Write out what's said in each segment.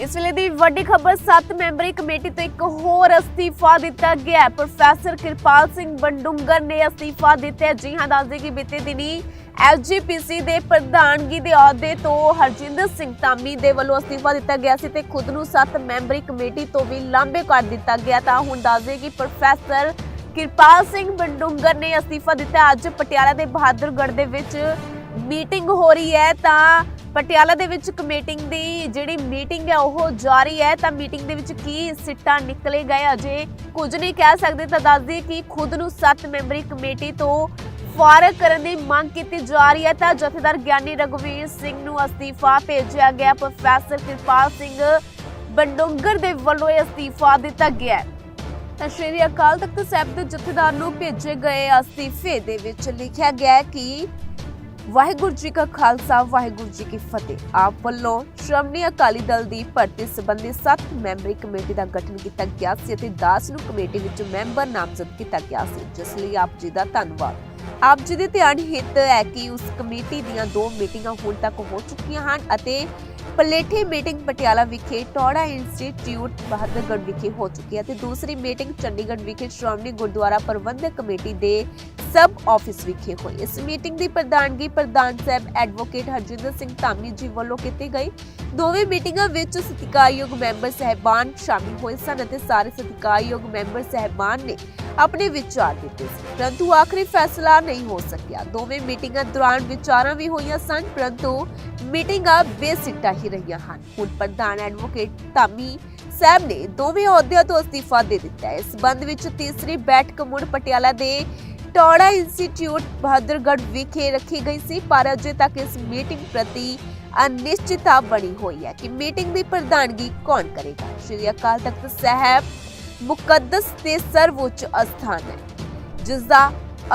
ਇਸ ਵੇਲੇ ਦੀ ਵੱਡੀ ਖਬਰ 7 ਮੈਂਬਰੀ ਕਮੇਟੀ ਤੋਂ ਇੱਕ ਹੋਰ ਅਸਤੀਫਾ ਦਿੱਤਾ ਗਿਆ ਪ੍ਰੋਫੈਸਰ ਕਿਰਪਾਲ ਸਿੰਘ ਬੰਡੂੰਗਰ ਨੇ ਅਸਤੀਫਾ ਦਿੱਤਾ ਜੀ ਹਾਂ ਦੱਸਦੇ ਕਿ ਬੀਤੇ ਦਿਨੀ ਐਸਜੀਪੀਸੀ ਦੇ ਪ੍ਰਧਾਨਗੀ ਦੇ ਅਹੁਦੇ ਤੋਂ ਹਰਜਿੰਦਰ ਸਿੰਘ ਧਾਮੀ ਦੇ ਵੱਲੋਂ ਅਸਤੀਫਾ ਦਿੱਤਾ ਗਿਆ ਸੀ ਤੇ ਖੁਦ ਨੂੰ 7 ਮੈਂਬਰੀ ਕਮੇਟੀ ਤੋਂ ਵੀ ਲਾਂਬੇ ਕਰ ਦਿੱਤਾ ਗਿਆ। ਤਾਂ ਹੁਣ ਦੱਸਦੇ ਕਿ ਪ੍ਰੋਫੈਸਰ ਕਿਰਪਾਲ ਸਿੰਘ ਬੰਡੂੰਗਰ ਨੇ ਅਸਤੀਫਾ ਦਿੱਤਾ। ਅੱਜ ਪਟਿਆਲਾ ਦੇ ਬਹਾਦਰਗੜ੍ਹ ਦੇ ਵਿੱਚ ਮੀਟਿੰਗ ਹੋ ਰਹੀ ਹੈ। ਤਾਂ ਪਟਿਆਲਾ ਦੇ ਵਿੱਚ ਕਮੇਟਿੰਗ ਦੀ ਜਿਹੜੀ ਮੀਟਿੰਗ ਹੈ ਉਹ ਜਾਰੀ ਹੈ। ਤਾਂ ਮੀਟਿੰਗ ਦੇ ਵਿੱਚ ਕੀ ਸਿੱਟਾ ਨਿਕਲੇ ਗਏ? ਅਜੇ ਕੁਝ ਨਹੀਂ ਕਹਿ ਸਕਦੇ। ਤਾਂ ਦੱਸ ਦਈਏ ਕਿ ਖੁਦ ਨੂੰ 7 ਮੈਂਬਰੀ ਕਮੇਟੀ ਤੋਂ ਫਾਰਗ ਕਰਨ ਦੀ ਮੰਗ ਕੀਤੀ ਜਾ ਰਹੀ ਹੈ। ਤਾਂ ਜਥੇਦਾਰ ਗਿਆਨੀ ਰਘਵੀਰ ਸਿੰਘ ਨੂੰ ਅਸਤੀਫਾ ਭੇਜਿਆ ਗਿਆ। ਪ੍ਰੋਫੈਸਰ ਕਿਰਪਾਲ ਸਿੰਘ ਬੰਡੋਂਗਰ ਦੇ ਵੱਲੋਂ ਇਹ ਅਸਤੀਫਾ ਦਿੱਤਾ ਗਿਆ। ਹੈ ਤਾਂ ਸ਼੍ਰੀ ਅਕਾਲ ਤਖਤ ਸਾਹਿਬ ਦੇ ਜਥੇਦਾਰ ਨੂੰ ਭੇਜੇ ਗਏ ਅਸਤੀਫੇ ਦੇ ਵਿੱਚ ਲਿਖਿਆ ਗਿਆ ਕਿ ਵਾਹਿਗੁਰੂ ਜੀ ਕਾ ਖਾਲਸਾ, ਵਾਹਿਗੁਰੂ ਜੀ ਕੀ ਫਤਿਹ। ਆਪ ਵੱਲੋਂ ਸ਼੍ਰੋਮਣੀ ਅਕਾਲੀ ਦਲ ਦੀ ਭਰਤੀ ਸੰਬੰਧੀ 7 ਮੈਂਬਰੀ ਕਮੇਟੀ ਦਾ ਗਠਨ ਕੀਤਾ ਗਿਆ ਸੀ ਅਤੇ 10 ਨੂੰ ਕਮੇਟੀ ਵਿੱਚ ਮੈਂਬਰ ਨਾਮਜ਼ਦ ਕੀਤਾ ਗਿਆ ਸੀ, ਜਿਸ ਲਈ ਆਪ ਜੀ ਦਾ ਧੰਨਵਾਦ। ਆਪ ਜੀ ਦੇ ਧਿਆਨ ਹਿੱਤ ਹੈ ਕਿ ਉਸ ਕਮੇਟੀ ਦੀਆਂ ਦੋ ਮੀਟਿੰਗਾਂ ਹੁਣ ਤੱਕ ਹੋ ਚੁੱਕੀਆਂ ਹਨ ਅਤੇ ਪਲੇਠੀ ਮੀਟਿੰਗ ਪਟਿਆਲਾ ਵਿਖੇ ਟੋੜਾ ਇੰਸਟੀਚਿਊਟ ਬਹਾਦਰਗੜ੍ਹ ਵਿਖੇ ਹੋ ਚੁੱਕੀ ਹੈ ਤੇ ਦੂਸਰੀ ਮੀਟਿੰਗ ਚੰਡੀਗੜ੍ਹ ਵਿਖੇ ਸ਼੍ਰੋਮਣੀ ਗੁਰਦੁਆਰਾ ਪ੍ਰਬੰਧਕ ਕਮੇਟੀ ਦੇ ਸਬ ਆਫਿਸ ਵਿਖੇ ਹੋਈ। ਇਸ ਮੀਟਿੰਗ ਦੀ ਪ੍ਰਧਾਨਗੀ ਪ੍ਰਧਾਨ ਸਾਹਿਬ ਐਡਵੋਕੇਟ ਹਰਜਿੰਦਰ ਸਿੰਘ ਧਾਮੀ ਜੀ ਵੱਲੋਂ ਕੀਤੀ ਗਈ। ਦੋਵੇਂ ਮੀਟਿੰਗਾਂ ਵਿੱਚ ਸਤਿਕਾਰਯੋਗ ਮੈਂਬਰ ਸਹਿਬਾਨ ਸ਼ਾਮਿਲ ਹੋਏ ਸਨ ਅਤੇ ਸਾਰੇ ਸਤਿਕਾਰਯੋਗ ਮੈਂਬਰ ਸਹਿਬਾਨ ਨੇ ਆਪਣੇ ਵਿਚਾਰ ਦਿੱਤੇ ਸੀ। ਪਰੰਤੂ ਆਖਰੀ ਫੈਸਲਾ ਨਹੀਂ ਹੋ ਸਕਿਆ। ਦੋਵੇਂ ਮੀਟਿੰਗਾਂ ਦੌਰਾਨ ਵਿਚਾਰਾਂ ਵੀ ਹੋਈਆਂ ਸਨ, ਪਰੰਤੂ ਮੀਟਿੰਗਾਂ ਬੇਸਿੱਟਾ ਹੀ ਰਹੀਆਂ ਹਨ। ਹੁਣ ਪ੍ਰਧਾਨ ਐਡਵੋਕੇਟ ਧਾਮੀ ਸਾਹਿਬ ਨੇ ਦੋਵੇਂ ਅਹੁਦਿਆਂ ਤੋਂ ਅਸਤੀਫਾ ਦੇ ਦਿੱਤਾ ਹੈ। ਇਸ ਸੰਬੰਧ ਵਿੱਚ ਤੀਸਰੀ ਬੈਠਕ ਮੁੜ ਪਟਿਆਲਾ ਦੇ ਟੋੜਾ ਇੰਸਟੀਚਿਊਟ ਬਹਾਦਰਗੜ੍ਹ ਵਿਖੇ ਰੱਖੀ ਗਈ ਸੀ, ਪਰ ਅਜੇ ਤੱਕ ਇਸ ਮੀਟਿੰਗ ਪ੍ਰਤੀ ਅਨਿਸ਼ਚਿਤਤਾ ਬਣੀ ਹੋਈ ਹੈ ਕਿ ਮੀਟਿੰਗ ਦੀ ਪ੍ਰਧਾਨਗੀ ਕੌਣ ਕਰੇਗਾ? ਸ਼੍ਰੀ ਅਕਾਲ ਤਖਤ ਸਾਹਿਬ ਮੁਕੱਦਸ ਤੇ ਸਰਵਉੱਚ ਅਸਥਾਨ ਹੈ ਜਿਸ ਦਾ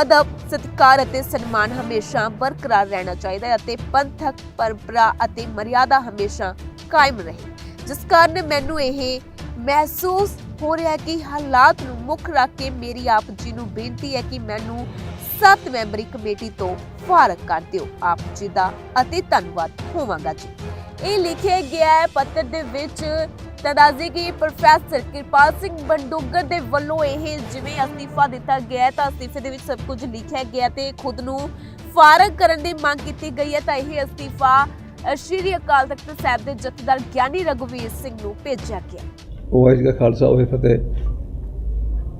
ਅਦਬ, ਸਤਿਕਾਰ ਅਤੇ ਸਨਮਾਨ ਹਮੇਸ਼ਾ ਬਰਕਰਾਰ ਰਹਿਣਾ ਚਾਹੀਦਾ ਹੈ ਅਤੇ ਪੰਥਕ ਪਰੰਪਰਾ ਅਤੇ ਮਰਿਆਦਾ ਹਮੇਸ਼ਾ ਕਾਇਮ ਰਹੇ। ਜਿਸ ਕਾਰਨ ਮੈਨੂੰ ਇਹ ਮਹਿਸੂਸ ਹੋ ਰਿਹਾ ਹੈ ਕਿ ਹਾਲਾਤ ਨੂੰ ਮੁੱਖ ਰੱਖ ਕੇ ਮੇਰੀ ਆਪ ਜੀ ਨੂੰ ਬੇਨਤੀ ਹੈ ਕਿ ਮੈਨੂੰ ਸੱਤ ਮੈਂਬਰੀ ਕਮੇਟੀ ਤੋਂ ਫਾਰਗ ਕਰ ਦਿਓ। ਆਪ ਜੀ ਦਾ ਅਤੇ ਧੰਨਵਾਦ ਹੋਵਾਂਗਾ ਜੀ। ਇਹ ਲਿਖਿਆ ਗਿਆ ਹੈ, ਪੱਤਰ ਦੇ ਵਿੱਚ ਤਦਾਜ਼ੀ ਕਿ ਪ੍ਰੋਫੈਸਰ ਕਿਰਪਾਲ ਸਿੰਘ ਬੰਡੂਗਰ ਦੇ ਵੱਲੋਂ ਇਹ ਜਿਵੇਂ ਅਸਤੀਫਾ ਦਿੱਤਾ ਗਿਆ ਤਾਂ ਅਸਤੀਫੇ ਦੇ ਵਿੱਚ ਸਭ ਕੁਝ ਲਿਖਿਆ ਗਿਆ ਤੇ ਖੁਦ ਨੂੰ ਫਾਰਗ ਕਰਨ ਦੀ ਮੰਗ ਕੀਤੀ ਗਈ ਹੈ, ਤਾਂ ਇਹ ਅਸਤੀਫਾ ਸ਼੍ਰੀ ਅਕਾਲ ਤਖਤ ਸਾਹਿਬ ਦੇ ਜਥੇਦਾਰ ਗਿਆਨੀ ਰਘੁਵੀਰ ਸਿੰਘ ਨੂੰ ਭੇਜਿਆ ਗਿਆ ਵਾਹਿਗੁਰੂ ਜੀ ਕਾ ਖਾਲਸਾ ਹੋਵੇ, ਫਤਿਹ।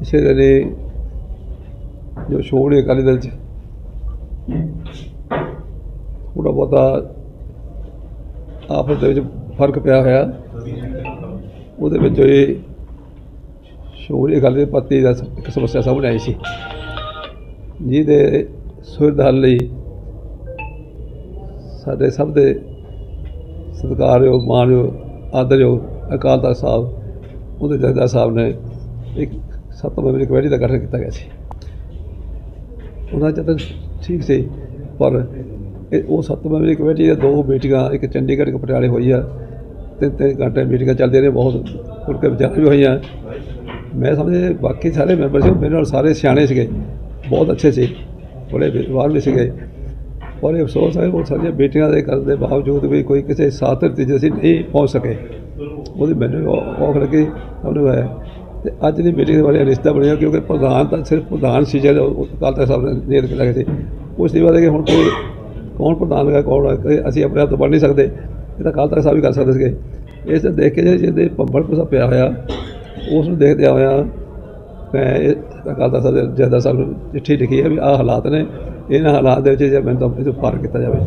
ਇਸੇ ਤਰ੍ਹਾਂ ਜੋ ਸ਼ੋੜੇ ਅਕਾਲੀ ਦਲ ਚ ਥੋੜਾ ਬਹੁਤਾ ਆਪਸ ਦੇ ਵਿੱਚ ਫ਼ਰਕ ਪਿਆ ਹੋਇਆ। ਉਹਦੇ ਵਿੱਚ ਇਹ ਸ਼ੋੜੇ ਅਕਾਲੀ ਦੇ ਪੱਤੀ ਦਾ ਇੱਕ ਸਮੱਸਿਆ ਸਾਹਮਣੇ ਆਈ ਸੀ। ਜਿਹਦੇ ਸੁਰਦ ਲਈ ਸਾਡੇ ਸਭ ਦੇ ਸਤਿਕਾਰਯੋਗ, ਮਾਨਯੋਗ, ਆਦਰਯੋਗ ਅਕਾਲ ਤਖਤ ਸਾਹਿਬ ਉਹਦੇ ਜਥੇਦਾਰ ਸਾਹਿਬ ਨੇ ਇੱਕ ਸੱਤ ਮੈਂਬਰੀ ਕਮੇਟੀ ਦਾ ਗਠਨ ਕੀਤਾ ਗਿਆ ਸੀ। ਉਹਨਾਂ ਚ ਤਾਂ ਠੀਕ ਸੀ, ਪਰ ਇਹ ਉਹ ਸੱਤ ਮੈਂਬਰੀ ਕਮੇਟੀ ਦੇ ਦੋ ਮੀਟਿੰਗਾਂ, ਇੱਕ ਚੰਡੀਗੜ੍ਹ, ਇੱਕ ਪਟਿਆਲੇ ਹੋਈ ਆ। ਤਿੰਨ ਤਿੰਨ ਘੰਟੇ ਮੀਟਿੰਗਾਂ ਚੱਲਦੀਆਂ ਨੇ ਬਹੁਤ ਖੁੱਲ੍ਹ ਕੇ ਵਿਚਾਰ ਵੀ ਹੋਈਆਂ। ਮੈਂ ਸਮਝੇ ਬਾਕੀ ਸਾਰੇ ਮੈਂਬਰ ਸੀ ਮੇਰੇ ਨਾਲ ਸਾਰੇ ਸਿਆਣੇ ਸੀਗੇ, ਬਹੁਤ ਅੱਛੇ ਸੀ, ਬੜੇ ਵਿਦਵਾਨ ਵੀ ਸੀਗੇ। ਪਰ ਇਹ ਅਫਸੋਸ ਹੈ, ਉਹ ਸਾਰੀਆਂ ਬੇਟੀਆਂ ਦੇ ਕਰਨ ਦੇ ਬਾਵਜੂਦ ਵੀ ਕੋਈ ਕਿਸੇ ਸਾਥ ਨਤੀਜੇ ਅਸੀਂ ਨਹੀਂ ਪਹੁੰਚ ਸਕੇ। ਉਹਦੀ ਮੈਨੂੰ ਔਖ ਲੱਗੀ ਉਹਨੂੰ ਹੈ। ਤੇ ਅੱਜ ਦੀ ਮੀਟਿੰਗ ਦੇ ਬਾਰੇ ਰਿਸ਼ਤਾ ਬਣਿਆ ਕਿਉਂਕਿ ਪ੍ਰਧਾਨ ਤਾਂ ਸਿਰਫ ਪ੍ਰਧਾਨ ਸੀ ਜਿਹੜਾ ਕੱਲ ਤਖ਼ਤ ਸਾਹਿਬ ਨੇ ਨਿਯਤ ਕੀਤਾ ਸੀ। ਉਸ ਦੀ ਬਾਤ ਹੈ ਕਿ ਹੁਣ ਕੋਈ ਕੌਣ ਪ੍ਰਧਾਨ ਹੈ, ਕੌਣ ਅਸੀਂ ਆਪਣੇ ਆਪ ਤੋਂ ਬਣ ਨਹੀਂ ਸਕਦੇ। ਇਹ ਤਾਂ ਕੱਲ ਤਖ਼ਤ ਸਾਹਿਬ ਵੀ ਕਰ ਸਕਦੇ ਸੀਗੇ। ਇਸ ਤੋਂ ਦੇਖ ਕੇ ਜੇ ਜਿਹਦੇ ਪੰਬੜ ਪੁਸਾ ਪਿਆ ਹੋਇਆ, ਉਸ ਨੂੰ ਦੇਖਦਿਆਂ ਹੋਇਆ ਮੈਂ ਅਕਾਲ ਤਖਤ ਸਾਹਿਬ ਦੇ ਜਥੇਦਾਰ ਸਾਹਿਬ ਨੂੰ ਚਿੱਠੀ ਲਿਖੀ ਹੈ ਵੀ ਆਹ ਹਾਲਾਤ ਨੇ। ਇਹਨਾਂ ਹਾਲਾਤ ਦੇ ਵਿੱਚ ਜੇ ਮੈਨੂੰ ਤਾਂ ਇਹ ਤੋਂ ਪਾਰ ਕੀਤਾ ਜਾਵੇ।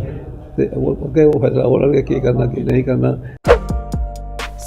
ਤੇ ਉਹ ਅੱਗੇ ਉਹ ਫੈਸਲਾ ਹੋਣਗੇ ਕੀ ਕਰਨਾ, ਕੀ ਨਹੀਂ ਕਰਨਾ।